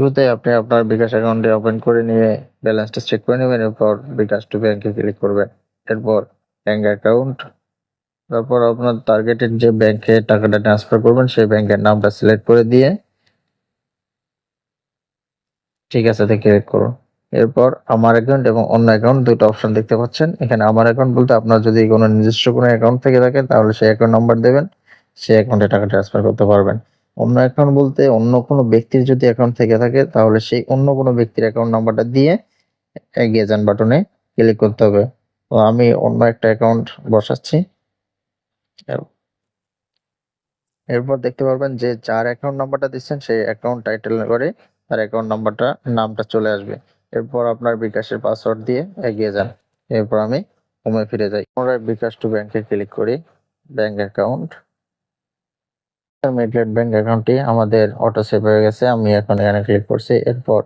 শুরুতে আপনি আপনার বিকাশ অ্যাকাউন্টটি ওপেন করে নিয়ে ব্যালেন্সটা চেক করে নেবেন, এরপর বিকাশ টু ব্যাংকে ক্লিক করবেন। এরপর ব্যাংক অ্যাকাউন্ট, তারপর আপনার টার্গেটেড যে ব্যাংকে টাকাটা ট্রান্সফার করবেন, সেই ব্যাংকের নামটা সিলেক্ট করে দিয়ে ঠিক আছে ক্লিক করুন। এরপর আমার অ্যাকাউন্ট এবং অন্য অ্যাকাউন্ট দুটো অপশন দেখতে পাচ্ছেন। এখানে আমার অ্যাকাউন্ট বলতে আপনার যদি কোনো নিজস্ব কোনো অ্যাকাউন্ট থেকে থাকে, তাহলে সেই অ্যাকাউন্ট নাম্বার দেবেন, সেই অ্যাকাউন্টে টাকা ট্রান্সফার করতে পারবেন। অন্য অ্যাকাউন্ট বলতে অন্য কোনো ব্যক্তির যদি অ্যাকাউন্ট থেকে থাকে, তাহলে সেই অন্য কোনো ব্যক্তির অ্যাকাউন্ট নাম্বারটা দিয়ে এগিয়ে যান বাটনে ক্লিক করতে হবে। তো আমি অন্য একটা অ্যাকাউন্ট বসাচ্ছি। এরপর দেখতে পারবেন যে যার অ্যাকাউন্ট নাম্বারটা দিচ্ছেন সেই অ্যাকাউন্ট টাইটেল করে তার অ্যাকাউন্ট নাম্বারটা নামটা চলে আসবে। এরপর আপনার বিকাশের পাসওয়ার্ড দিয়ে এগিয়ে যান। এরপর আমি হোমে ফিরে যাই। পুনরায় বিকাশ টু ব্যাংকে ক্লিক করি। ব্যাংক অ্যাকাউন্ট মিডলেট ব্যাংক অ্যাকাউন্টটি আমাদের অটো সেভ হয়ে গেছে। আমি এখন এখানে ক্লিক করছি। এরপর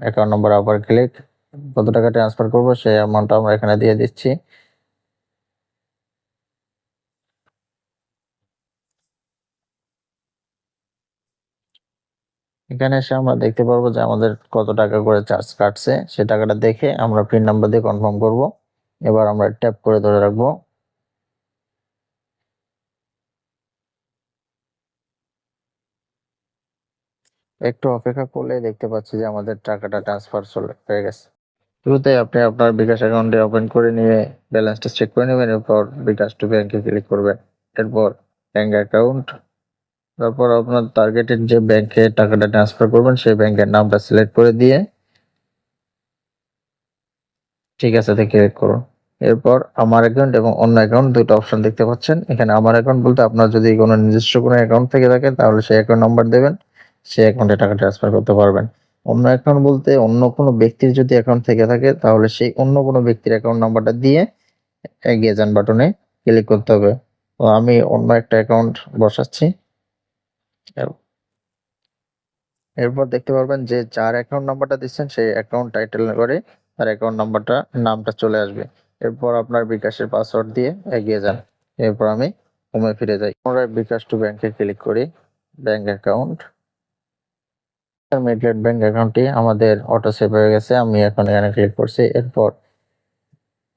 অ্যাকাউন্ট নম্বর আবার ক্লিক কত টাকা ট্রান্সফার করব? সেই অ্যামাউন্টটা আমরা এখানে দিয়ে দিচ্ছি। এখানে এসে আমরা দেখতে পারব যে আমাদের কত টাকা করে চার্জ কাটছে। সে টাকাটা দেখে আমরা পিন নাম্বার দিয়ে কনফার্ম করব। এবার আমরা ট্যাপ করে ধরে রাখব। একটু অপেক্ষা করলে দেখতে পাচ্ছি যে আমাদের টাকাটা ট্রান্সফার হয়ে গেছে। শুরুতে আপনি আপনার বিকাশ অ্যাকাউন্টে ওপেন করে নিয়ে ব্যালেন্সটা চেক করে নেবেন, এরপর বিকাশ টু ব্যাংকে ক্লিক করবেন। এরপর ব্যাংক অ্যাকাউন্ট তারপর আপনার টার্গেটেড যে ব্যাংকে টাকাটা ট্রান্সফার করবেন, সেই ব্যাংকের নামটা সিলেক্ট করে দিয়ে ঠিক আছে ক্লিক করুন। এরপর আমার অ্যাকাউন্ট এবং অন্য অ্যাকাউন্ট দুটো অপশন দেখতে পাচ্ছেন। এখানে আমার অ্যাকাউন্ট বলতে আপনার যদি কোনো নিজস্ব কোনো অ্যাকাউন্ট থেকে থাকে, তাহলে সেই অ্যাকাউন্ট নাম্বার দেবেন। সেই অ্যাকাউন্টে টাকা ট্রান্সফার করতে পারবেন। অন্য অ্যাকাউন্ট বলতে অন্য কোনো ব্যক্তির যদি অ্যাকাউন্ট থেকে থাকে, তাহলে সেই অন্য কোনো ব্যক্তির অ্যাকাউন্ট নাম্বারটা দিয়ে এগিয়ে যান বাটনে ক্লিক করতে হবে। তো আমি অন্য একটা অ্যাকাউন্ট বসাচ্ছি। এরপর দেখতে পারবেন যে যার অ্যাকাউন্ট নাম্বারটা দিচ্ছেন, সেই অ্যাকাউন্ট টাইটেল করে তার অ্যাকাউন্ট নাম্বারটা নামটা চলে আসবে। এরপর আপনার বিকাশের পাসওয়ার্ড দিয়ে এগিয়ে যান। এরপর আমি হোমে ফিরে যাই। পুনরায় বিকাশ টু ব্যাংকে ক্লিক করি। ব্যাংক অ্যাকাউন্ট মিডলেট ব্যাংক অ্যাকাউন্টটি আমাদের অটো সেভ হয়ে গেছে। আমি এখন এখানে ক্লিক করছি, এরপর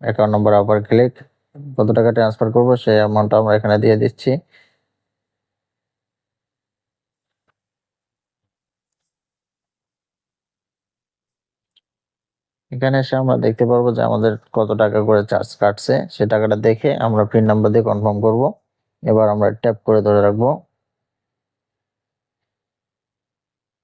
অ্যাকাউন্ট নম্বর আবার ক্লিক কত টাকা ট্রান্সফার করব, সেই অ্যামাউন্টটা আমরা এখানে দিয়ে দিচ্ছি। এখানে এসে আমরা দেখতে পারব যে আমাদের কত টাকা করে চার্জ কাটছে। সে টাকাটা দেখে আমরা পিন নাম্বার দিয়ে কনফার্ম করব। এবার আমরা ট্যাপ করে ধরে রাখব।